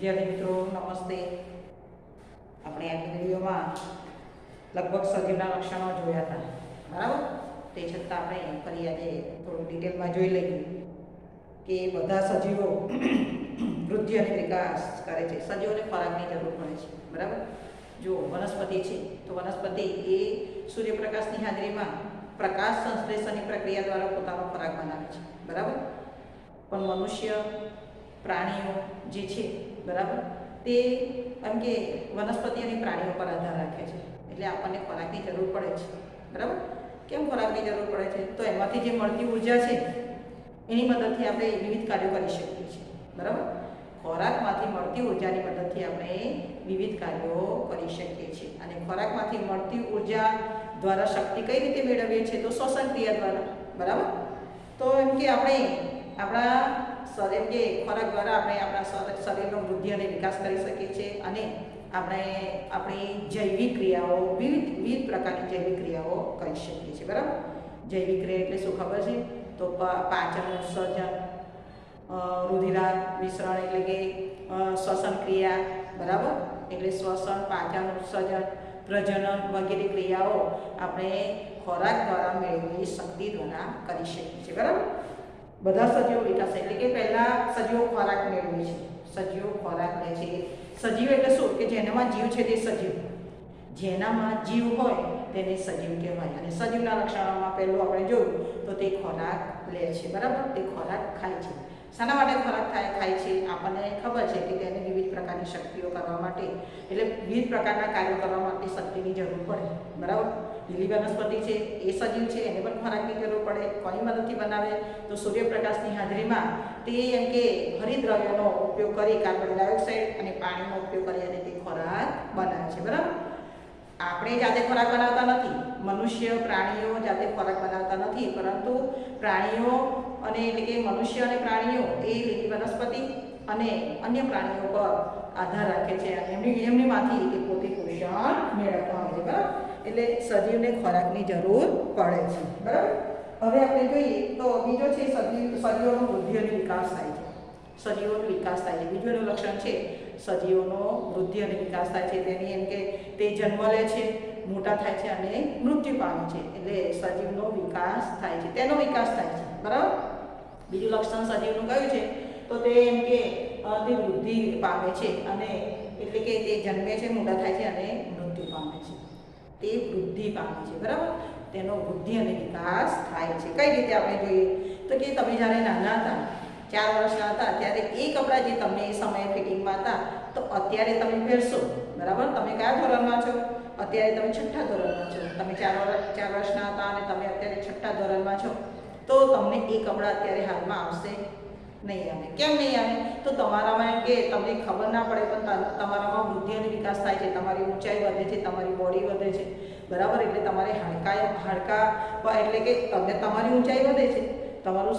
વિદ્યાર્થી મિત્રો, નમસ્તે. આપણે આ વિડીયોમાં લગભગ સજીવના લક્ષણો જોયા હતા. બરાબર? તે છતાં આપણે ફરી આજે થોડું ડિટેલમાં જોઈ લઈએ કે બધા સજીવો વૃદ્ધિ અને વિકાસ કરે છે. સજીવોને ખોરાકની જરૂર પડે છે. બરાબર? જો વનસ્પતિ છે, તો વનસ્પતિ એ સૂર્યપ્રકાશની હાજરીમાં પ્રકાશ સંશ્લેષણની પ્રક્રિયા દ્વારા પોતાનો ખોરાક બનાવે છે. બરાબર? પણ મનુષ્ય પ્રાણીઓ જે છે બરાબર? તે એમ કે વનસ્પતિ અને પ્રાણીઓ પર આધાર રાખે છે. એટલે આપણને ખોરાકની જરૂર પડે છે. બરાબર? કેમ ખોરાકની જરૂર પડે છે? તો એમાંથી જે મળતી ઊર્જા છે, એની મદદથી આપણે વિવિધ કાર્યો કરી શકીએ છીએ. બરાબર? ખોરાકમાંથી મળતી ઉર્જાની મદદથી આપણે વિવિધ કાર્યો કરી શકીએ છીએ. અને ખોરાકમાંથી મળતી ઊર્જા દ્વારા શક્તિ કઈ રીતે મેળવીએ છીએ? તો શ્વસન ક્રિયા દ્વારા. બરાબર? તો એમ કે આપણે આપણા શરીર કે ખોરાક દ્વારા આપણે આપણા શરીરનો વૃદ્ધિ અને વિકાસ કરી શકીએ છીએ અને આપણે આપણી જૈવિક ક્રિયાઓ વિવિધ વિવિધ પ્રકારની જૈવિક ક્રિયાઓ કરી શકીએ છીએ, બરાબર? જૈવિક ક્રિયા એટલે શું ખબર છે? તો પાચન, ઉત્સર્જન રુધિરા મિશ્રણ એટલે કે શ્વસન ક્રિયા, બરાબર? એટલે શ્વસન, પાચન, ઉત્સર્જન, પ્રજનન વગેરે ક્રિયાઓ આપણે ખોરાક દ્વારા મેળવેલી શક્તિ દ્વારા કરી શકીએ છીએ, બરાબર? બધા સજીવો વિકાસ એટલે કે પહેલા સજીવો ખોરાક મેળવે છે. સજીવો ખોરાક લે છે. સજીવ એટલે શું? કે જેનામાં જીવ છે તે સજીવ. જેનામાં જીવ હોય તેને સજીવ કહેવાય. અને સજીવના લક્ષણોમાં પહેલું આપણે જોયું તો તે ખોરાક લે છે. બરાબર? તે ખોરાક ખાય છે. શાના માટે ખોરાક થાય ખાય છે? આપણને ખબર છે કે તેને વિવિધ પ્રકારની શક્તિઓ કરવા માટે, એટલે વિવિધ પ્રકારના કાર્યો કરવા માટે શક્તિની જરૂર પડે. બરાબર? લીલી વનસ્પતિ છે, એ સજીવ છે, એને પણ ખોરાકની જરૂર પડે, કોની મદદથી બનાવે? તો સૂર્યપ્રકાશની હાજરીમાં તે એમ કે હરિદ્રવ્યનો ઉપયોગ કરી કાર્બન ડાયોક્સાઇડ અને પાણીનો ઉપયોગ કરી અને તે ખોરાક બનાવે છે, બરાબર? આપણે જાતે ખોરાક બનાવતા નથી, મનુષ્ય, પ્રાણીઓ જાતે ખોરાક બનાવતા નથી, પરંતુ પ્રાણીઓ અને એટલે કે મનુષ્ય અને પ્રાણીઓ એ લીલી વનસ્પતિ અને અન્ય પ્રાણીઓ પર આધાર રાખે છે એમની એમનીમાંથી એ પોતે પોષણ મેળવતા હોય છે, બરાબર? એટલે સજીવને ખોરાકની જરૂર પડે છે. બરાબર? હવે આપણે જોઈએ તો બીજો છે સજીવ, સજીવોનો વૃદ્ધિ અને વિકાસ થાય છે. સજીવોનો વિકાસ થાય છે. બીજું એનું લક્ષણ છે સજીવોનો વૃદ્ધિ અને વિકાસ થાય છે. તેની એમ કે તે જન્મ લે છે, મોટા થાય છે અને મૃત્યુ પામે છે. એટલે સજીવનો વિકાસ થાય છે. તેનો વિકાસ થાય છે. બરાબર? બીજું લક્ષણ સજીવનું કયું છે? તો તે એમ કે તે વૃદ્ધિ પામે છે અને એટલે કે તે જન્મે છે, મોટા થાય છે અને તે વૃદ્ધિ પામે છે, બરાબર? તેનો વૃદ્ધિ અને વિકાસ થાય છે. કઈ રીતે આપણે જોઈએ? તો કે તમે જ્યારે નાના હતા, ચાર વર્ષના હતા, ત્યારે એ કપડાં જે તમને એ સમયે ફિટિંગમાં હતા, તો અત્યારે તમે પહેરશો, બરાબર? તમે કયા ધોરણમાં છો? અત્યારે તમે છઠ્ઠા ધોરણમાં છો. તમે ચાર વર્ષ ચાર વર્ષના હતા અને તમે અત્યારે છઠ્ઠા ધોરણમાં છો. તો તમને એ કપડાં અત્યારે હાલમાં આવશે નહીં આવે. કેમ નહીં આવે? તો તમારામાં એમ કે તમને ખબર ના પડે, પણ તમારામાં વૃદ્ધિ અને વિકાસ થાય છે, તમારી ઊંચાઈ વધે છે, તમારી બોડી વધે છે. બરાબર? એટલે તમારે હાડકા હાડકા એટલે કે તમને તમારી ઊંચાઈ વધે છે. તમારું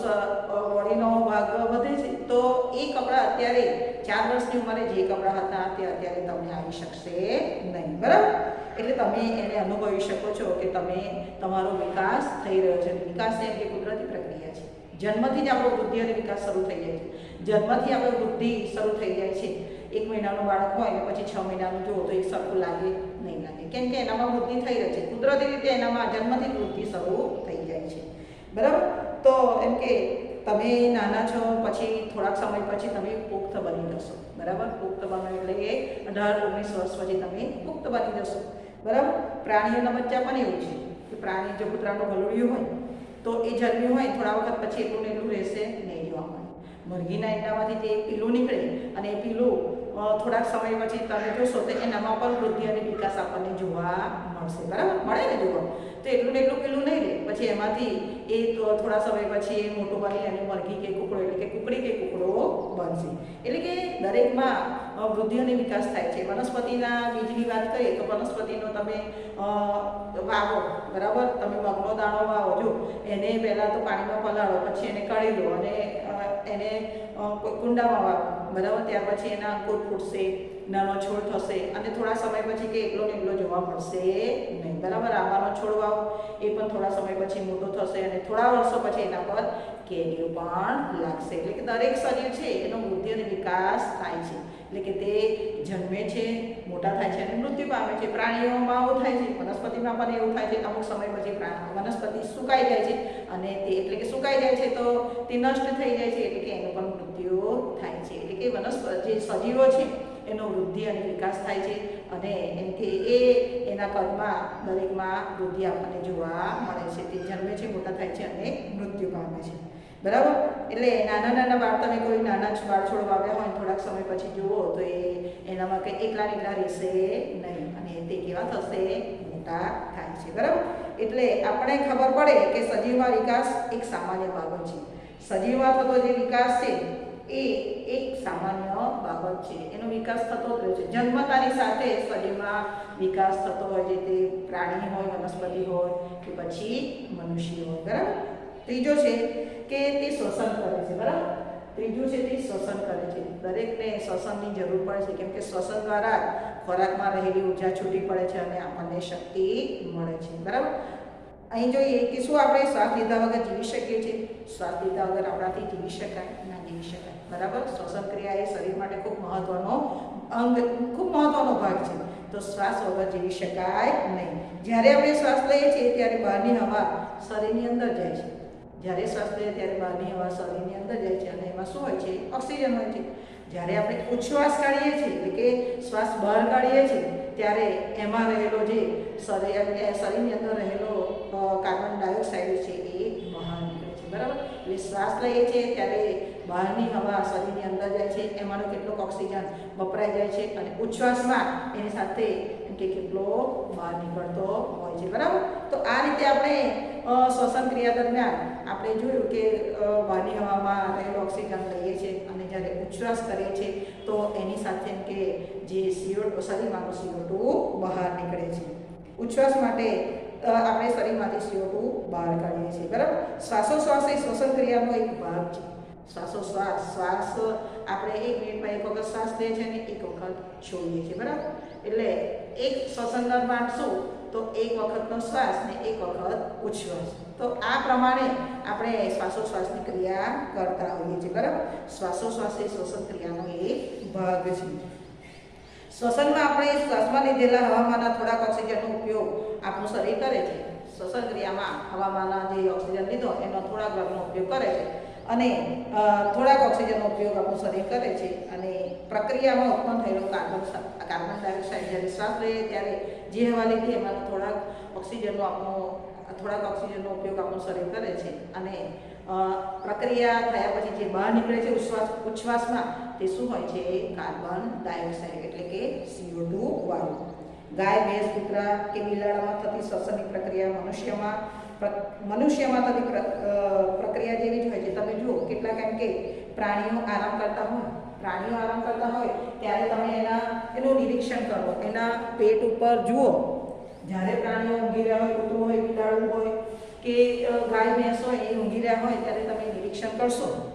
બોડીનો ભાગ વધે છે. તો એ કપડાં અત્યારે ચાર વર્ષની ઉંમરે જે કપડાં હતા તે અત્યારે તમને આવી શકશે નહીં. બરાબર? એટલે તમે એને અનુભવી શકો છો કે તમે, તમારો વિકાસ થઈ રહ્યો છે. વિકાસ એમ કે કુદરતી પ્રક્રિયા છે. જન્મથી જ આપણો વૃદ્ધિ અને વિકાસ શરૂ થઈ જાય છે. જન્મથી આપણે વૃદ્ધિ શરૂ થઈ જાય છે. એક મહિનાનું બાળક હોય ને પછી છ મહિનાનું જુઓ તો એક સરખું લાગે, નહીં લાગે. કેમ કે એનામાં વૃદ્ધિ થઈ રહી છે. કુદરતી રીતે એનામાં જન્મથી વૃદ્ધિ શરૂ થઈ જાય છે. બરાબર? તો એમ કે તમે નાના છો, પછી થોડાક સમય પછી તમે પુખ્ત બની જશો. બરાબર? પુખ્ત બનો એટલે એ અઢાર, ઓગણીસ વર્ષ પછી તમે પુખ્ત બની જશો. બરાબર? પ્રાણીઓના બચ્ચા પણ એવું છે કે પ્રાણી જો કૂતરાનું ગલુડિયું હોય તો એ જન્મ્યું હોય, થોડા વખત પછી એટલું એટલું રહેશે નહીં જોવા મળે. મરઘીના ઈંડામાંથી જે પીલું નીકળે અને એ પીલું થોડાક સમય પછી તમે જોશો તો એનામાં પણ વૃદ્ધિ અને વિકાસ આપણને જોવા મળશે બરાબર? મળે ને જોવા? તો એટલું એટલું પેલું નહીં રહે. પછી એમાંથી એ તો થોડા સમય પછી એ મોટું બની અને મરઘી કે કુકડો, એટલે કે કુકડી કે કુકડો બનશે. એટલે કે દરેકમાં વૃદ્ધિ અને વિકાસ થાય છે. વનસ્પતિના બીજની વાત કરીએ તો વનસ્પતિનો તમે વાવો, બરાબર? તમે મગનો દાણો વાવો, જો, એને પહેલાં તો પાણીમાં પલાળો, પછી એને કાઢી લો અને એને કુંડામાં વાવો, બરાબર? ત્યાર પછી એના અંકુર ફૂટશે. નાનો છોડ થશે. અને થોડા સમય પછી કે એકલો ને એકલો જોવા મળશે નહીં. બરાબર? આંબાનો વાવો. એ પણ થોડા સમય પછી મોટો થશે અને થોડા વર્ષો પછી એના પર કેરીઓ પણ લાગશે. એટલે કે દરેક શરીર છે, એનો વૃદ્ધિ અને વિકાસ થાય છે. એટલે કે તે જન્મે છે, મોટા થાય છે અને મૃત્યુ પામે છે. પ્રાણીઓમાં આવું થાય છે. વનસ્પતિમાં પણ એવું થાય છે. અમુક સમય પછી વનસ્પતિ સુકાઈ જાય છે. અને તે એટલે કે સુકાઈ જાય છે તો તે નષ્ટ થઈ જાય છે. એટલે કે એનું પણ મૃત્યુ થાય છે. એટલે કે વનસ્પતિ જે સજીવો છે એનો વૃદ્ધિ અને વિકાસ થાય છે અને એમ કે એ એના કદમાં દરેકમાં વૃદ્ધિ આપણને જોવા મળે છે. તે જન્મે છે, મોટા થાય છે અને મૃત્યુ પામે છે. બરાબર? એટલે નાના નાના બાળ તમે કોઈ નાના જ બાળ છોડ વાવ્યા હોય થોડાક સમય પછી જુઓ તો એ એનામાં કંઈ એકલા એકલા રહેશે નહીં અને તે કેવા થશે? મોટા થાય છે. બરાબર? એટલે આપણે ખબર પડે કે સજીવમાં વિકાસ એક સામાન્ય બાબત છે. સજીવમાં થતો જે વિકાસ છે એ એક સામાન્ય બાબત છે. એનો વિકાસ થતો જ રહે છે. જન્મતાની સાથે શરીરમાં વિકાસ થતો હોય છે તે પ્રાણી હોય, વનસ્પતિ હોય કે પછી મનુષ્ય હોય, બરાબર? ત્રીજો છે કે તે શ્વસન કરે છે, બરાબર? ત્રીજું છે તે શ્વસન કરે છે. દરેકને શ્વસનની જરૂર પડે છે, કેમ કે શ્વસન દ્વારા ખોરાકમાં રહેલી ઊર્જા છૂટી પડે છે અને આપણને શક્તિ મળે છે, બરાબર? અહીં જોઈએ કે શું આપણે શ્વાસ લીધા વગર જીવી શકીએ છીએ? શ્વાસ લીધા વગર આપણાથી જીવી શકાય જીવી શકાય બરાબર? શ્વસન ક્રિયા એ શરીર માટે ખૂબ મહત્વનો અંગ, ખૂબ મહત્વનો ભાગ છે. તો શ્વાસ વગર જીવી શકાય નહીં. જ્યારે આપણે શ્વાસ લઈએ છીએ, ત્યારે બહારની હવા શરીરની અંદર જાય છે. જ્યારે શ્વાસ લઈએ, ત્યારે બહારની હવા શરીરની અંદર જાય છે અને એમાં શું હોય છે? ઓક્સિજન હોય છે. જ્યારે આપણે ઉચ્છ્વાસ કાઢીએ છીએ, એટલે કે શ્વાસ બહાર કાઢીએ છીએ, ત્યારે એમાં રહેલો જે શરીર શરીરની અંદર રહેલો કાર્બન ડાયોક્સાઇડ છે એ બહાર નીકળે છે. બરાબર? એટલે શ્વાસ લઈએ છીએ, ત્યારે બહારની હવા શરીરની અંદર જાય છે, એમાંનો કેટલોક ઓક્સિજન વપરાઈ જાય છે અને ઉચ્છ્વાસમાં એની સાથે એમ કે કેટલો બહાર નીકળતો હોય છે, બરાબર? તો આ રીતે આપણે શ્વસન ક્રિયા દરમિયાન આપણે જોયું કે બહારની હવામાં રહેલો ઓક્સિજન લઈએ છીએ અને જ્યારે ઉચ્છ્વાસ કરીએ છીએ તો એની સાથે એમ કે જે સીઓ શરીરમાંનો સીઓ ટુ બહાર નીકળે છે. ઉચ્છ્વાસ માટે આપણે શરીરમાંથી સીઓ બહાર કાઢીએ છીએ, બરાબર? શ્વાસોશ્વાસ એ શ્વસન ક્રિયાનો એક ભાગ છે. શ્વાસોશ્વાસ શ્વાસ આપણે એક મિનિટમાં એક વખત શ્વાસ લઈએ છીએ અને એક વખત છોડીએ છીએ, બરાબર? એટલે એક શ્વસન દર માપશું તો એક વખતનો શ્વાસ ને એક વખત ઉચ્છ્વાસ તો આ પ્રમાણે આપણે શ્વાસોશ્વાસની ક્રિયા કરતા હોઈએ છીએ, બરાબર? શ્વાસોશ્વાસ એ શ્વસન ક્રિયાનો એક ભાગ છે. શ્વસનમાં આપણે શ્વાસમાં લીધેલા હવામાંના થોડાક ઓક્સિજનનો ઉપયોગ આપણું શરીર કરે છે. શ્વસન ક્રિયામાં હવામાંના જે ઓક્સિજન લીધો એનો થોડાક ભાગનો ઉપયોગ કરે છે. અને થોડાક ઓક્સિજનનો ઉપયોગ આપણું શરીર કરે છે અને પ્રક્રિયામાં ઉત્પન્ન થયેલો કાર્બન કાર્બન ડાયોક્સાઇડ જ્યારે શ્વાસ લઈએ ત્યારે જે હવા લીધી એમાં થોડાક ઓક્સિજનનો આપણો થોડાક ઓક્સિજનનો ઉપયોગ આપણું શરીર કરે છે અને પ્રક્રિયા થયા પછી જે બહાર નીકળે છે ઉચ્છ્વાસ ઉચ્છ્વાસમાં તે શું હોય છે? કાર્બન ડાયોક્સાઇડ એટલે કે સીઓ ટુ વાયુ ગાય, ભેંસ, કૂતરા કે બિલાડામાં થતી શ્વસનની પ્રક્રિયા મનુષ્યમાં મનુષ્યમાં થતી પ્ર- પ્રક્રિયા જેવી જ હોય છે. તમે જુઓ, કેટલાક એમ કે પ્રાણીઓ આરામ કરતા હોય, પ્રાણીઓ આરામ કરતા હોય, ત્યારે તમે એના, એનું નિરીક્ષણ કરો. એના પેટ ઉપર જુઓ. જ્યારે પ્રાણીઓ ઊંઘી રહ્યા હોય, કૂતરું હોય, બિલાડું હોય કે ગાય, ભેંસ હોય, એ ઊંઘી રહ્યા હોય, ત્યારે તમે નિરીક્ષણ કરશો.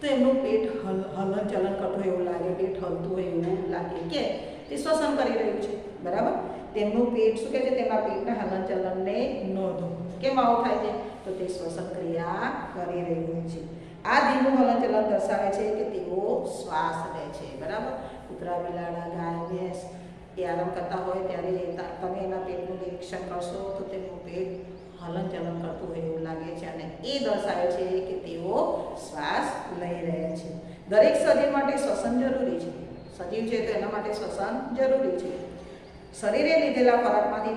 તો એમનું પેટ હલ હલન ચલન કરતું એવું લાગે, પેટ હલતું હોય એવું લાગે કે તે શ્વસન કરી રહ્યું છે. બરાબર? તેમનું પેટ શું કહે છે? તેમના પેટના હલન ચલનને નોંધો. કેમ આવું થાય છે? તો તે શ્વસન ક્રિયા કરી રહ્યું હોય છે. આ ધીમું હલનચલન દર્શાવે છે કે તેઓ શ્વાસ લે છે. બરાબર? કૂતરા, બિલાડા, ગાય, ભેંસ એ આરામ કરતા હોય ત્યારે તમે એના પેટનું નિરીક્ષણ કરશો તો તેનું પેટ હલનચલન કરતું હોય એવું લાગે છે અને એ દર્શાવે છે કે તેઓ શ્વાસ લઈ રહ્યા છે. દરેક સજીવ માટે શ્વસન જરૂરી છે. સજીવ છે તો એના માટે શ્વસન જરૂરી છે. શરીરે લીધેલા ખોરાકમાંથી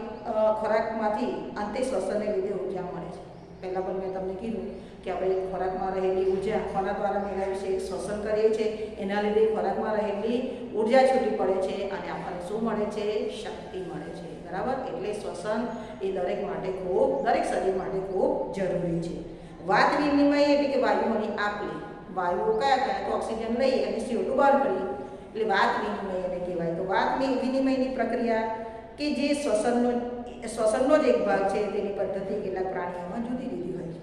ખોરાકમાંથી અંતે શ્વસનને લીધે ઊર્જા મળે છે. પહેલાં પણ મેં તમને કીધું કે આપણે ખોરાકમાં રહેલી ઊર્જા ખોરાક દ્વારા મેળવીએ છીએ શ્વસન કરીએ છીએ એના લીધે ખોરાકમાં રહેલી ઊર્જા છૂટી પડે છે અને આપણને શું મળે છે? શક્તિ મળે છે. બરાબર? એટલે શ્વસન એ દરેક માટે ખૂબ, દરેક શરીર માટે ખૂબ જરૂરી છે. વાત વિનિમય એટલે કે વાયુઓની આપલે વાયુઓ કયા કયા? તો ઓક્સિજન લઈ અને સીઓટુ બહાર કરીએ. એટલે વાત વિનિમય એને કહેવાય. તો વાત વિનિમયની પ્રક્રિયા કે જે શ્વસનનો શ્વસનનો જ એક ભાગ છે, તેની પદ્ધતિ કેટલાક પ્રાણીઓમાં જુદી જુદી હોય છે.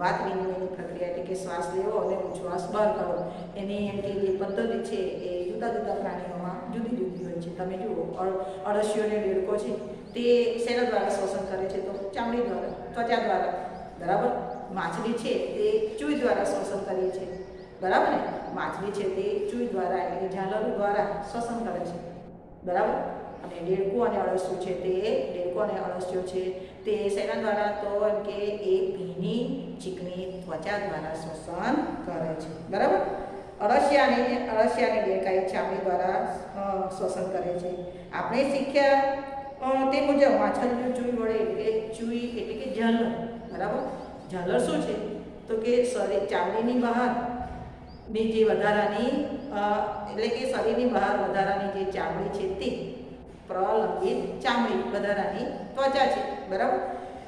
વાત વિનિમયની પ્રક્રિયા એટલે કે શ્વાસ લેવો અને શ્વાસ બહાર કરો એની એમ કે જે પદ્ધતિ છે, એ જુદા જુદા પ્રાણીઓમાં જુદી જુદી હોય છે. તમે જુઓ અળસીઓને અળસીઓ દેડકો છે, તે શેના દ્વારા શ્વસન કરે છે? તો ચામડી દ્વારા, ત્વચા દ્વારા. બરાબર? માછલી છે, તે ચૂઈ દ્વારા શ્વસન કરીએ છે બરાબર ને? માછલી છે તે ચૂઈ દ્વારા એટલે કે ઝાલર દ્વારા શ્વસન કરે છે. બરાબર? અને ડેડકું અને અળસિયું છે તે, ડેડકું અને અળસિયું છે તે શેના દ્વારા તો એમ કે એ ભીની ચીકણી ત્વચા દ્વારા શ્વસન કરે છે. બરાબર? અળસિયાને અળસિયાને દેડકાએ ચામડી દ્વારા શ્વસન કરે છે. આપણે શીખ્યા તે મુજબ માછલીઓ ચૂઈ વડે એટલે ચૂઈ એટલે કે ઝાલર. બરાબર? ઝાલર શું છે? તો કે શરીર, ચામડીની બહાર ની જે વધારાની એટલે કે શરીરની બહાર વધારાની જે ચામડી છે તે પ્રલંબિત ચામડી વધારાની ત્વચા છે, બરાબર?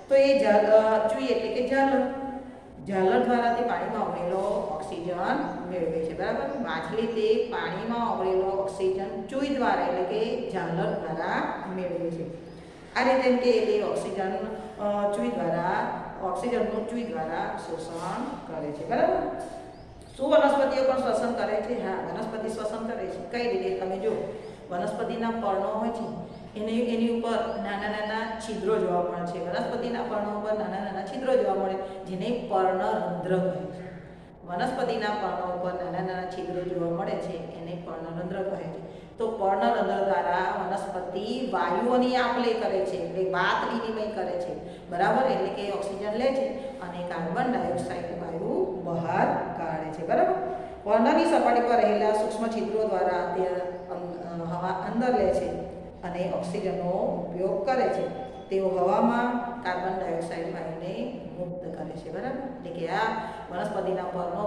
તો એ જલ ચૂઈ એટલે કે ઝાલર જલર દ્વારા તે પાણીમાં ઓગળેલો ઓક્સિજન મેળવે છે, બરાબર? માછલી તે પાણીમાં ઓગળેલો ઓક્સિજન ચૂઈ દ્વારા એટલે કે જલર દ્વારા મેળવે છે. આ રીતે કે એ ઓક્સિજન ચૂઈ દ્વારા, ઓક્સિજનનું ચૂઈ દ્વારા શોષણ કરે છે, બરાબર? શું વનસ્પતિઓ પણ શ્વસન કરે છે. હા, વનસ્પતિ શ્વસન કરે છે. કઈ રીતે? તમે જો વનસ્પતિના પર્ણો હોય છે. એની એની ઉપર નાના નાના છિદ્રો જોવા મળે છે. વનસ્પતિના પર્ણો ઉપર નાના નાના છિદ્રો જોવા મળે, જેને પર્ણરંધ્ર કહે છે. વનસ્પતિના પર્ણો ઉપર નાના નાના છિદ્રો જોવા મળે છે, એને પર્ણરંધ્ર કહે છે. તો પર્ણરંધ્ર દ્વારા વનસ્પતિ વાયુઓની આપલે કરે છે, એટલે વાત વિનિમય કરે છે. બરાબર? એટલે કે ઓક્સિજન લે છે અને કાર્બન ડાયોક્સાઇડ વાયુ બહાર બરાબર? વર્ણની સપાટી પર રહેલા સૂક્ષ્મ છિદ્રો દ્વારા તે હવા અંદર લે છે અને ઓક્સિજનનો ઉપયોગ કરે છે. તેઓ હવામાં કાર્બન ડાયોક્સાઇડ વાયુને મુક્ત કરે છે, બરાબર? એટલે કે આ વનસ્પતિના પર્ણો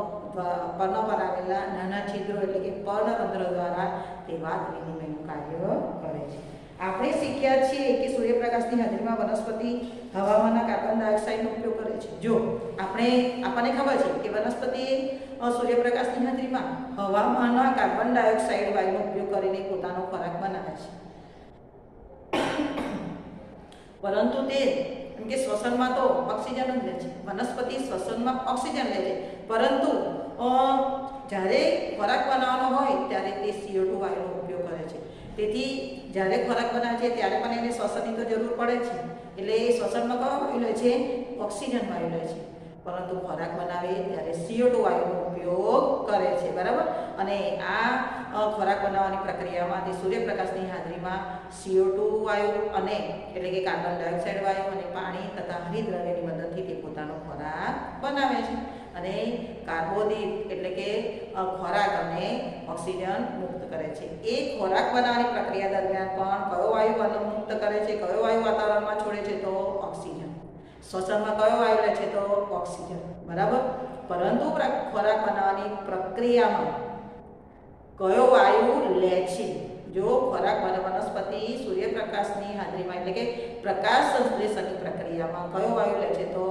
પર્ણ પર આવેલા નાના છિદ્રો એટલે કે પર્ણરંધ્ર દ્વારા તે વાત વિનિમયનું કાર્ય કરે છે. આપણે શીખ્યા છીએ કે સૂર્યપ્રકાશની હાજરીમાં વનસ્પતિ હવામાંના કાર્બન ડાયોક્સાઇડનો ઉપયોગ કરે છે. જો આપણે, આપણને ખબર છે કે વનસ્પતિ સૂર્યપ્રકાશની હાજરીમાં હવામાંના કાર્બન ડાયોક્સાઇડ વાયુનો ઉપયોગ કરીને પોતાનો ખોરાક બનાવે છે. પરંતુ તે એમ કે શ્વસનમાં તો ઓક્સિજન જ લે છે. વનસ્પતિ શ્વસનમાં ઓક્સિજન લે છે. પરંતુ જ્યારે ખોરાક બનાવવાનો હોય ત્યારે તે સીઓ ટુ વાયુનો ઉપયોગ કરે છે. તેથી જ્યારે ખોરાક બનાવે છે ત્યારે પણ એને શ્વસનની તો જરૂર પડે છે. એટલે એ શ્વસનમાં કયો વાયુ લે છે? ઓક્સિજન વાયુ લે છે. પરંતુ ખોરાક બનાવે ત્યારે સીઓ ટુ વાયુનો ઉપયોગ કરે છે, બરાબર? અને આ ખોરાક બનાવવાની પ્રક્રિયામાં તે સૂર્યપ્રકાશની હાજરીમાં સીઓ ટુ વાયુ અને એટલે કે કાર્બન ડાયોક્સાઇડ વાયુ અને પાણી તથા હરિદ્રવ્યની મદદથી તે પોતાનો ખોરાક બનાવે છે. અને કાર્બોદિત એટલે કે ખોરાક અને ઓક્સિજન મુક્ત કરે છે. એ ખોરાક બનાવવાની પ્રક્રિયા દરમિયાન પણ કયો વાયુ મુક્ત કરે છે, કયો વાયુ વાતાવરણમાં છોડે છે તો ઓક્સિજન. શ્વસનમાં કયો વાયુ લે છે તો ઓક્સિજન, બરાબર? પરંતુ ખોરાક બનાવવાની પ્રક્રિયામાં કયો વાયુ લે છે? જો ખોરાક વનસ્પતિ, સૂર્યપ્રકાશની હાજરીમાં, એટલે કે પ્રકાશ સંશ્લેષણની પ્રક્રિયામાં કયો વાયુ લે છે તો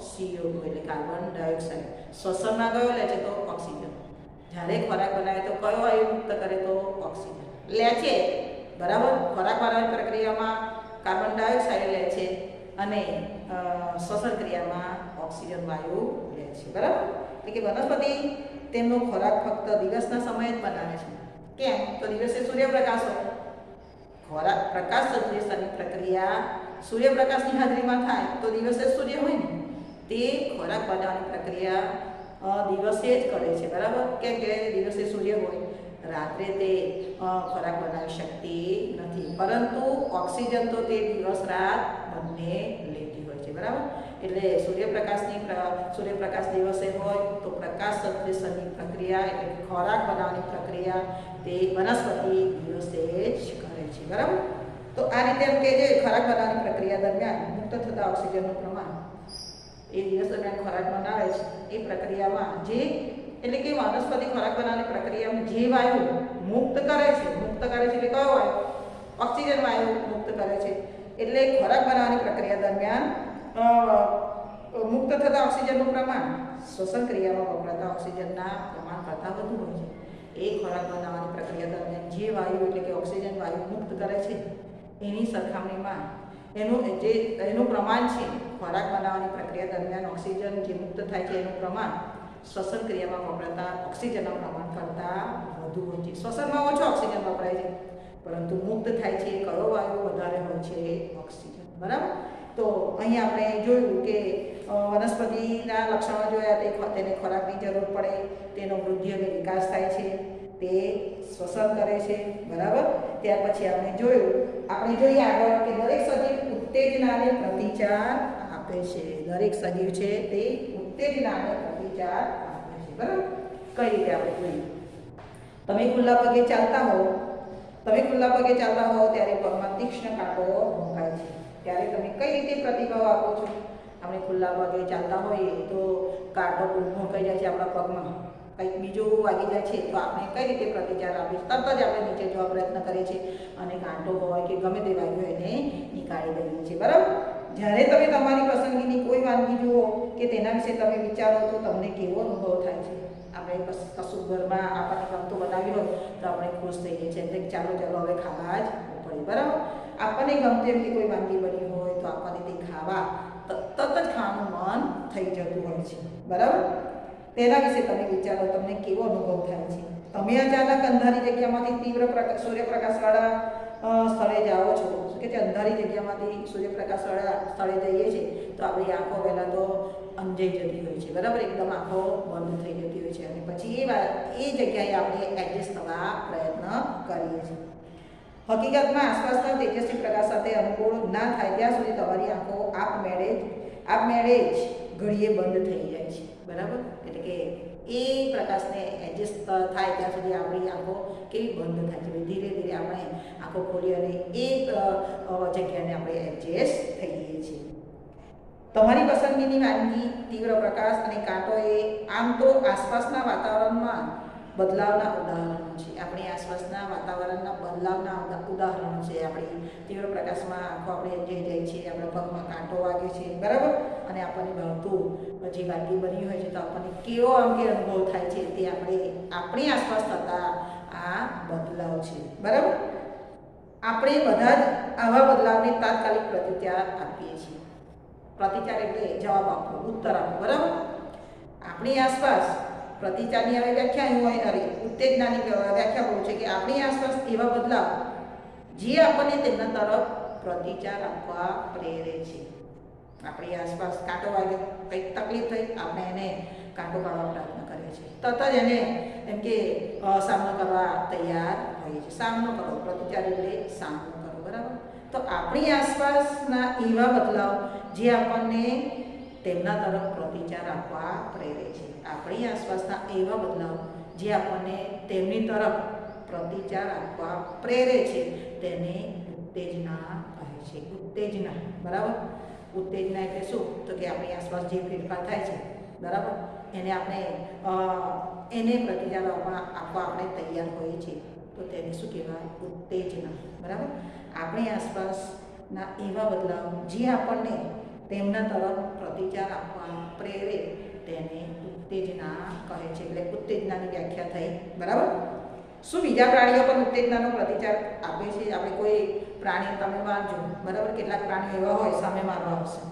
સીઓ એટલે કાર્બન ડાયોક્સાઇડ. શ્વસનમાં કયો લે છે તો ઓક્સિજન. જ્યારે ખોરાક બનાવે તો કયો વાયુ મુક્ત કરે તો ઓક્સિજન. લે છે, બરાબર? ખોરાક બનાવવાની પ્રક્રિયામાં કાર્બન ડાયોક્સાઇડ લે છે. અને શ્વસન ક્રિયામાં ઓક્સિજન, વાયુ લે છે, બરાબર? એટલે કે વનસ્પતિ તેમનો ખોરાક ફક્ત દિવસના સમયે જ બનાવે છે. કેમ? તો દિવસે સૂર્યપ્રકાશ હોય. ખોરાક, પ્રકાશ સંશ્લેષણની પ્રક્રિયા સૂર્યપ્રકાશની હાજરીમાં થાય તો દિવસે સૂર્ય હોય ને. તે ખોરાક બનાવવાની પ્રક્રિયા દિવસે જ કરે છે, બરાબર? કેમ કે દિવસે સૂર્ય હોય, રાત્રે તે ખોરાક બનાવી શકતી નથી. પરંતુ ઓક્સિજન તો તે દિવસ રાત બંને લેતી હોય છે, બરાબર? એટલે સૂર્યપ્રકાશની સૂર્યપ્રકાશ દિવસે હોય તો પ્રકાશ સંશ્લેષણની પ્રક્રિયા એટલે ખોરાક બનાવવાની પ્રક્રિયા તે વનસ્પતિ દિવસે જ કરે છે, બરાબર? તો આ રીતે એમ કે જે ખોરાક બનાવવાની પ્રક્રિયા દરમિયાન મુક્ત થતા ઓક્સિજનનું પ્રમાણ એ દિવસ દરમિયાન ખોરાક બનાવે છે. એ પ્રક્રિયામાં જે, એટલે કે વનસ્પતિ ખોરાક બનાવવાની પ્રક્રિયામાં જે વાયુ મુક્ત કરે છે, મુક્ત કરે છે એટલે કયો વાયુ? ઓક્સિજન વાયુ મુક્ત કરે છે. એટલે ખોરાક બનાવવાની પ્રક્રિયા દરમિયાન મુક્ત થતા ઓક્સિજનનું પ્રમાણ, શ્વસન ક્રિયામાં વપરાતા ઓક્સિજનના પ્રમાણ કરતાં વધુ હોય છે. એ ખોરાક બનાવવાની પ્રક્રિયા દરમિયાન જે વાયુ એટલે કે ઓક્સિજન વાયુ મુક્ત કરે છે, એની સરખામણીમાં એનું, જે, એનું પ્રમાણ છે, ખોરાક બનાવવાની પ્રક્રિયા દરમિયાન ઓક્સિજન જે મુક્ત થાય છે, એનું પ્રમાણ શ્વસન ક્રિયામાં વપરાતા ઓક્સિજનના પ્રમાણ કરતાં વધુ હોય છે. શ્વસનમાં ઓછો ઓક્સિજન વપરાય છે, પરંતુ મુક્ત થાય છે કયો વાયુ વધારે હોય છે ઓક્સિજન બરાબર? તો અહીં આપણે જોયું કે વનસ્પતિના લક્ષણો જોયા, તે તેને ખોરાકની જરૂર પડે, તેનો વૃદ્ધિ અને વિકાસ થાય છે, તે શ્વસન કરે છે, બરાબર? ત્યાર પછી આપણે જોયું, આપણે જોઈએ આગળ કે દરેક સજીવ ઉત્તેજનાને પ્રતિચાર આપે છે. દરેક સજીવ છે તે ઉત્તેજનાને પ્રતિચાર આપે છે, બરાબર? કઈ રીતે આપણે જોઈએ? તમે ખુલ્લા પગે ચાલતા હો તમે ખુલ્લા પગે ચાલતા હો ત્યારે પગમાં તીક્ષ્ણ કાંટો ત્યારે તમે કઈ રીતે પ્રતિભાવ આપો છો? આપણે ખુલ્લા પગે ચાલતા હોઈએ તો કાંટો ભોંકાઈ જાય છે આપણા પગમાં. કંઈક બીજું વાગી જાય છે તો આપણે કઈ રીતે પ્રતિચાર આપીએ તરત જ આપણે નીચે જવા પ્રયત્ન કરીએ છીએ. અને કાંટો હોય કે ગમે તે વાગ્યો એને નીકાળી દઈએ છીએ. બરાબર? જ્યારે તમે તમારી પસંદગીની કોઈ વાનગી જુઓ કે તેના વિશે તમે વિચારો તો તમને કેવો અનુભવ થાય છે? આપણે કશું ઘરમાં આપણને ગમતું બનાવ્યું હોય તો આપણે ખુશ થઈ જઈએ છીએ એટલે ચાલો ચાલો, હવે ખાવા જ પડે બરાબર? આપણને ગમતી એટલી કોઈ વાનગી બની હોય તો આપણને તે ખાવા તરત જ ખાવાનું મન થઈ જતું હોય છે. બરાબર? તેના વિશે તમે વિચારો, તમને કેવો અનુભવ થાય છે? તમે અચાનક અંધારી જગ્યામાંથી તીવ્ર પ્રકાશ સૂર્યપ્રકાશવાળા સ્થળે જાઓ છો, શું કે તે અંધારી જગ્યામાંથી સૂર્યપ્રકાશવાળા સ્થળે જઈએ છીએ તો આપણી આંખો પહેલાં તો અંજાઈ જતી હોય છે, બરાબર? એકદમ આંખો બંધ થઈ જતી હોય છે, અને પછી એ વાત એ જગ્યાએ આપણે એડજસ્ટ થવા પ્રયત્ન કરીએ છીએ. હકીકતમાં આસપાસના તેજસ્વી પ્રકાશ સાથે અનુકૂળ ના થાય ત્યાં સુધી તમારી આંખો આપમેળે આપમેળે જ ઘડીએ બંધ થઈ જાય છે. બરાબર? એટલે કે એ પ્રકાશને એડજસ્ટ થાય ત્યાં સુધી આપણી આંખો કેવી બંધ થાય છે. ધીરે ધીરે આપણે આંખો ખોલી અને એ જગ્યાને આપણે એડજસ્ટ થઈએ છીએ. તમારી પસંદગીની વાનગી તીવ્ર પ્રકાશ અને કાંટો એ આમ તો આસપાસના વાતાવરણમાં બદલાવના ઉદાહરણો છે. આપણી આસપાસના વાતાવરણના બદલાવના ઉદાહરણો છે. આપણી તીવ્ર પ્રકાશમાં આંખો આપણે અંજાઈ જાય છે. આપણા પગમાં કાંટો વાગે છે. બરાબર? અને આપણને ભાવતું જે વાનગી બની હોય છે તો આપણને કેવો આમ કે અનુભવ થાય છે તે આપણે, આપણી આસપાસ થતા આ બદલાવ છે. બરાબર? આપણે બધા જ આવા બદલાવને તાત્કાલિક પ્રતિચાર આપીએ છીએ. પ્રતિચાર એટલે જવાબ આપવો, ઉત્તર આપવો. બરાબર? આપણી આસપાસ પ્રતિચારની હવે વ્યાખ્યા હોય અરે ઉત્તેજનાની વ્યાખ્યા બહુ છે કે આપણી આસપાસ એવા બદલાવ જે આપણને તેમના તરફ પ્રતિચાર આપવા પ્રેરે છે. આપણી આસપાસ કાંટો વાગ્યો કંઈક તકલીફ થઈ, આપણે એને કાંટો કાઢવા પ્રયત્ન કરીએ છીએ. તરત જ એને એમ કે સામનો કરવા તૈયાર હોઈએ છીએ. સામનો કરો, પ્રતિચાર એટલે સામનો કરવો બરાબર? તો આપણી આસપાસના એવા બદલાવ જે આપણને તેમના તરફ પ્રતિચાર આપવા પ્રેરે છે. આપણી આસપાસના એવા બદલાવ જે આપણને તેમની તરફ પ્રતિચાર આપવા પ્રેરે છે, તેને ઉત્તેજના કહે છે. ઉત્તેજના, બરાબર? ઉત્તેજના એટલે શું? તો કે આપણી આસપાસ જે ફેરફાર થાય છે, બરાબર? એને આપણે એને પ્રતિચાર આપવા આપવા આપણે તૈયાર હોઈએ છીએ. તો તેને શું કહેવાય? ઉત્તેજના, બરાબર? આપણી આસપાસના એવા બદલાવ જે આપણને તેમના તરફ પ્રતિચાર આપવા પ્રેરે તેને ઉત્તેજના કહે છે. એટલે ઉત્તેજનાની વ્યાખ્યા થઈ. બરાબર? શું બીજા પ્રાણીઓ પણ ઉત્તેજનાનો પ્રતિચાર આપે છે? આપણે કોઈ પ્રાણી તમે વાંચો બરાબર? કેટલાક પ્રાણીઓ એવા હોય સામે મારવા આવશે.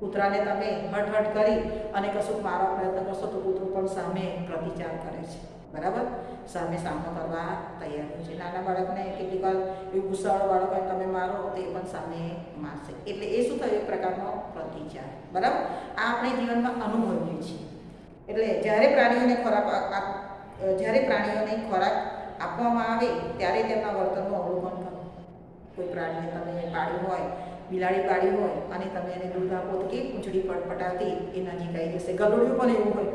કૂતરાને તમે હટ હટ કરી અને કશું મારવા પ્રયત્ન કરશો તો કૂતરું પણ સામે પ્રતિચાર કરે છે. બરાબર? સામે સામનો કરવા તૈયાર હોય છે. નાના બાળકને કેટલીક વાર એવું ગુસ્સાવાળો બાળક હોય તમે મારો, તો એ પણ સામે મારશે. એટલે એ શું થયું? એક પ્રકારનો પ્રતિચાર. બરાબર? આ આપણે જીવનમાં અનુભવીએ છીએ. એટલે જ્યારે પ્રાણીઓને ખોરાક જ્યારે પ્રાણીઓને ખોરાક આપવામાં આવે, ત્યારે તેમના વર્તનનું અવલોકન કરો. કોઈ પ્રાણીને તમે પાડ્યું હોય, બિલાડી પાડી હોય, અને તમે એને દૂધ આપો તો કે પૂંછડી પટપટાવતી એ નજીક આવી જશે. ગલુડિયું પણ એવું હોય.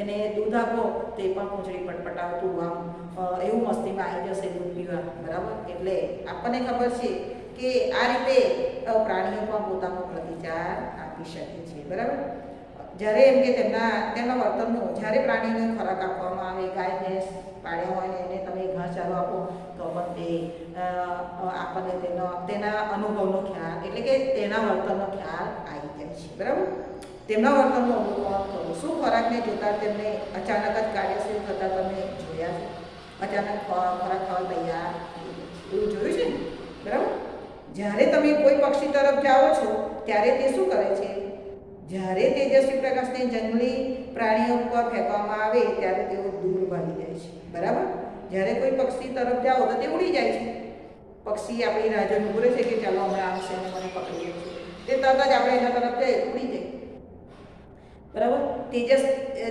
એને દૂધ આપો, તો એ પણ પૂંછડી પટપટાવતું આમ એવું મસ્તીમાં આવી જશે દૂધ પીવા, બરાબર? એટલે આપણને ખબર છે કે આ રીતે પ્રાણીઓ પણ પોતાનો પ્રતિચાર આપી શકે છે, બરાબર? જ્યારે એમ કે તેમના તેમના વર્તનનું, જ્યારે પ્રાણીને ખોરાક આપવામાં આવે, ગાય, ભેંસ પાડ્યા હોય એને તમે ઘાસ ચાલો આપો, તો પણ તે આપણને તેનો, તેના અનુભવનો ખ્યાલ, એટલે કે તેના વર્તનનો ખ્યાલ આવી જાય છે, બરાબર? તેમના વર્તનનો અનુભવ કરો. શું ખોરાકને જોતા તેમને અચાનક જ કાર્યશીલ થતા તમે જોયા છે? અચાનક ખોરાક ખાવા તૈયાર? એવું જોયું છે ને? બરાબર? જ્યારે તમે કોઈ પક્ષી તરફ જાઓ છો, ત્યારે તે શું કરે છે? જ્યારે તેજસ્વી પ્રકાશને જંગલી પ્રાણીઓ પર ફેંકવામાં આવે, ત્યારે તેઓ દૂર ભાગી જાય છે. બરાબર? જ્યારે કોઈ પક્ષી તરફ જાઓ તો તે ઉડી જાય છે. પક્ષી આપણી રાહ ઊભું છે કે, ચાલો, હમણાં આવશે મને પકડી લેશે તે તરત જ આપણે એના તરફ ઉડી જાય. બરાબર? તેજસ,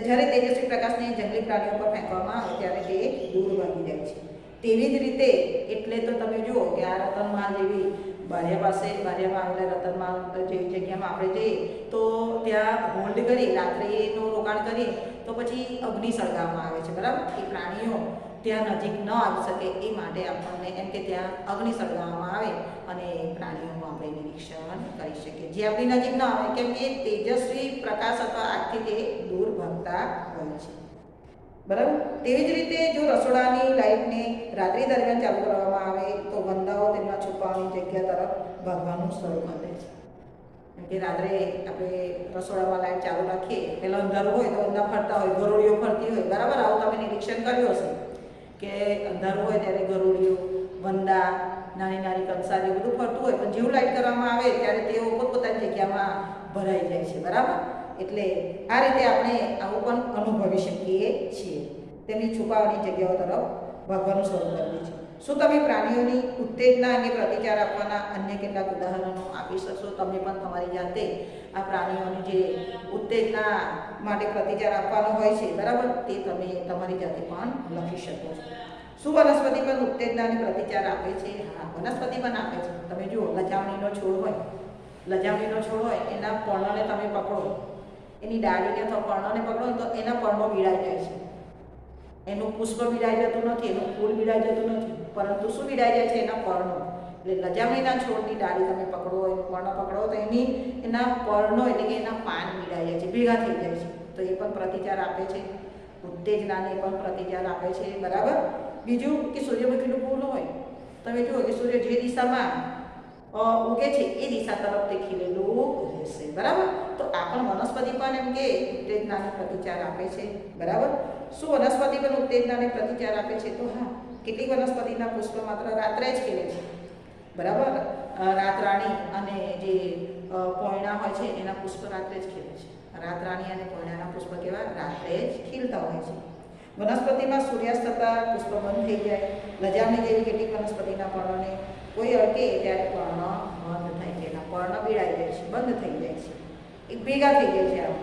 જ્યારે તેજસ્વી પ્રકાશને જંગલી પ્રાણીઓ પર ફેંકવામાં આવે ત્યારે તે દૂર ભાગી જાય છે. તેવી જ રીતે, એટલે તો તમે જુઓ કે આ રતનમાલ જેવી બારિયા પાસે બારિયામાં આવેલા રતનમાલ જેવી જગ્યામાં આપણે જઈએ, તો ત્યાં હોલ્ડ કરી રાત્રિનું રોકાણ કરીએ, તો પછી અગ્નિ સળગાવવામાં આવે છે, બરાબર? એ પ્રાણીઓ ત્યાં નજીક ન આવી શકે એ માટે આપણને એમ કે ત્યાં અગ્નિ સળગાવવામાં આવે અને એ પ્રાણીઓનું આપણે નિરીક્ષણ કરી શકીએ જે આપણી નજીક ન આવે, કેમ કે તેજસ્વી પ્રકાશ અથવા આગથી તે દૂર ભાગતા હોય છે. બરાબર? તેવી જ રીતે જો રસોડાની લાઇટને રાત્રિ દરમિયાન ચાલુ કરવામાં આવે, તો વંદાઓ તેમના છુપાવાની જગ્યા તરફ ભાગવાનું શરૂ કરે છે. કે રાત્રે આપણે રસોડામાં લાઇટ ચાલુ રાખીએ પહેલાં અંધારું હોય તો વંદા ફરતા હોય, ગરોળીઓ ફરતી હોય. બરાબર? આવું તમે નિરીક્ષણ કર્યું હશે કે અંધારું હોય ત્યારે ગરોળીઓ, વંદા નાની નાની કંસારીઓ બધું ફરતું હોય, પણ જેવું લાઇટ કરવામાં આવે ત્યારે તેઓ પોતપોતાની જગ્યામાં ભરાઈ જાય છે, બરાબર? એટલે આ રીતે આપણે આવું પણ અનુભવી શકીએ છીએ. તેમની છુપાવાની જગ્યાઓ તરફ ભાગવાનું શરૂ કરીએ છીએ. શું તમે પ્રાણીઓની ઉત્તેજના અને પ્રતિચાર આપવાના અન્ય કેટલાક ઉદાહરણો આપી શકશો? તમે પણ તમારી જાતે આ પ્રાણીઓની જે ઉત્તેજના માટે પ્રતિચાર આપવાનો હોય છે, બરાબર? તે તમે તમારી જાતે પણ લખી શકો છો. શું વનસ્પતિ પણ ઉત્તેજનાની પ્રતિચાર આપે છે. હા વનસ્પતિ પણ આપે છે. તમે જુઓ લજામણીનો છોડ હોય લજામણીનો છોડ હોય, એના પર્ણને તમે પકડો. એની ડાળીને અથવા પર્ણને પકડો તો એના પર્ણો બીડાઈ જાય છે. એનું પુષ્પ બીડાઈ જતું નથી, એનું ફૂલ બીડાઈ જતું નથી. પરંતુ શું બીડાઈ જાય છે? એના પર્ણો. એટલે લજામણીના છોડની ડાળી તમે પકડો, એનું પર્ણ પકડો, તો એની, એના પર્ણો એટલે કે એના પાન બીડાઈ જાય છે, ભેગા થઈ જાય છે. તો એ પણ પ્રતિચાર આપે છે. ઉત્તેજનાને પણ પ્રતિચાર આપે છે. બરાબર? બીજું કે સૂર્યમુખીનું ફૂલ હોય, તમે જુઓ કે સૂર્ય જે દિશામાં ઉગે છે, એ દિશા તરફ તે ખીલેલું રહેશે. બરાબર? તો આ પણ વનસ્પતિ પણ એમ કે ઉત્તેજનાને પ્રતિચાર આપે છે. બરાબર? શું વનસ્પતિ પણ ઉત્તેજનાને પ્રતિચાર આપે છે? તો હા, કેટલીક વનસ્પતિના પુષ્પ માત્ર રાત્રે જ ખીલે છે. બરાબર? રાતરાણી અને જે પોયણા હોય છે, એના પુષ્પ રાત્રે જ ખીલે છે. રાતરાણી અને પોયણાના પુષ્પ કેવા? રાત્રે જ ખીલતા હોય છે. વનસ્પતિમાં સૂર્યાસ્ત થતાં પુષ્પ બંધ થઈ જાય લજામણી જેવી કેટલીક વનસ્પતિના પર્ણને કોઈ અટકે ત્યારે પર્ણ બંધ થાય છે. એના પર્ણ બીડાઈ જાય છે, બંધ થઈ જાય છે. એ ભેગા થઈ જાય છે આમ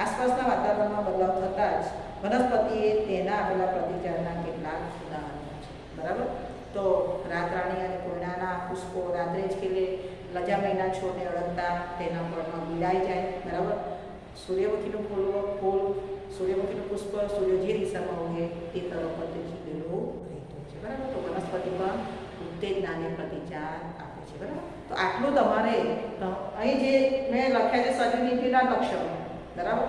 આસપાસના વાતાવરણમાં બદલાવ થતાં જ વનસ્પતિએ તેના આપેલા પ્રતિચારના કેટલાક ઉદાહરણો છે. બરાબર? તો રાતરાણી અને કોયડાના પુષ્પો રાત્રે જ ખીલે મહિના છોડને અડકતા તેના પર્ણ બીડાઈ જાય. બરાબર? સૂર્યમુખીનું ફૂલ ફૂલ સૂર્યમુખીનું પુષ્પ સૂર્ય જે દિશામાં ઉગે તે તરફ જ ખીલેલું રહેતું છે બરાબર તો વનસ્પતિ પણ ઉત્તેજનાને પ્રતિચાર આપે છે બરાબર તો આટલું તમારે અહીં જે મેં લખ્યા છે સજીવનીતિના લક્ષણો બરાબર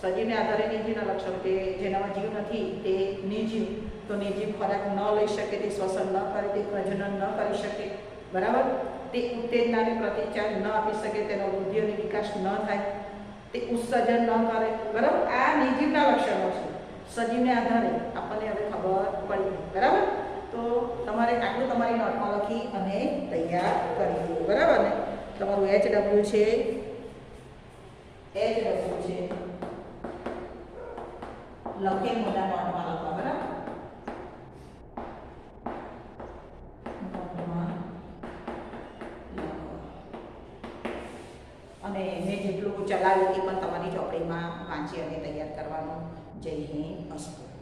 સજીવને આધારે નીતિના લક્ષણો કે જેનામાં જીવ નથી તે નિર્જીવ તો નિર્જીવ ખોરાક ન લઈ શકે તે શ્વસન ન કરે તે પ્રજનન ન કરી શકે બરાબર તે ઉત્તેજનાને પ્રતિચાર ન આપી શકે તેનો વૃદ્ધિ અને વિકાસ ન થાય તે ઉત્સર્જન ન કરે. બરાબર? આ નિર્જીવના લક્ષણો છે. સજીવને આધારે આપણને હવે ખબર પડી બરાબર? તો તમારે આટલું તમારી નોટમાં લખી અને તૈયાર કરી દો બરાબર ને? તમારું એચ ડબલ્યુ છે. એચ ડબલ્યુ છે. લખે મોટા નોટમાં લખવા. બરાબર? ચલાવ્યું એ પણ તમારી ચોપડીમાં વાંચી અને તૈયાર કરવાનું જય હિન્દ અસ્તુ.